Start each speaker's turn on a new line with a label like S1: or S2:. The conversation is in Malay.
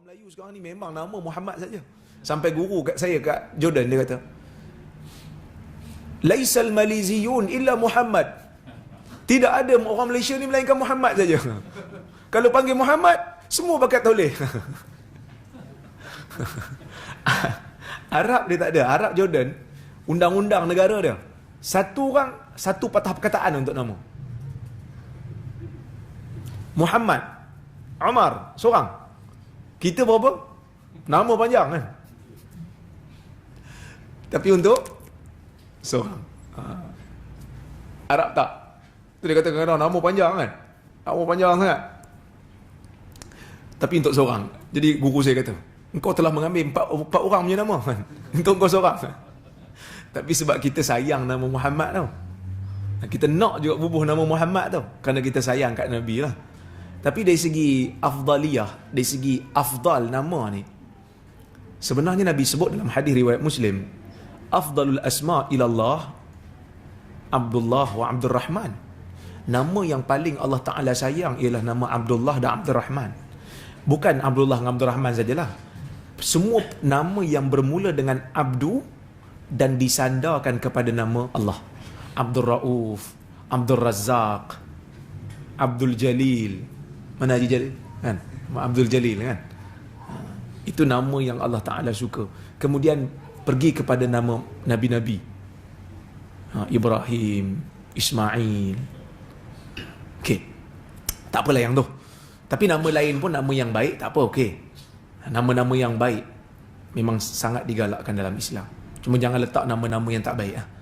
S1: Orang Melayu sekarang ni memang nama Muhammad saja. Sampai guru kat saya kat Jordan dia kata, Laisal Maliziyun illa Muhammad. Tidak ada orang Malaysia ni melainkan Muhammad saja. Kalau panggil Muhammad, semua bakat toleh. Arab dia tak ada. Arab Jordan, undang-undang negara dia. Satu orang, satu patah perkataan untuk nama. Muhammad, Umar, seorang. Kita berapa? Nama panjang kan? Tapi untuk seorang. Ha. Arab tak. Tu dia kata kadang nama panjang kan? Nama panjang sangat. Tapi untuk seorang. Jadi guru saya kata, engkau telah mengambil empat, empat orang punya nama kan? Untuk engkau seorang. Tapi sebab kita sayang nama Muhammad tau. Kita nak juga bubuh nama Muhammad tau. Kerana kita sayang kat Nabi lah. Tapi dari segi afdaliyah, dari segi afdal nama ni, sebenarnya Nabi sebut dalam hadis riwayat Muslim, afdalul asma ilallah Abdullah wa Abdul Rahman. Nama yang paling Allah Ta'ala sayang ialah nama Abdullah dan Abdul Rahman. Bukan Abdullah dan Abdul Rahman sajalah. Semua nama yang bermula dengan Abdu dan disandarkan kepada nama Allah. Abdul Rauf, Abdul Razak, Abdul Jalil, mana Haji Jalil? Kan? Abdul Jalil kan? Itu nama yang Allah Ta'ala suka. Kemudian pergi kepada nama Nabi-Nabi. Ha, Ibrahim, Ismail. Okey. Tak apalah yang tu. Tapi nama lain pun nama yang baik, tak apa, okey. Nama-nama yang baik memang sangat digalakkan dalam Islam. Cuma jangan letak nama-nama yang tak baik. Ha.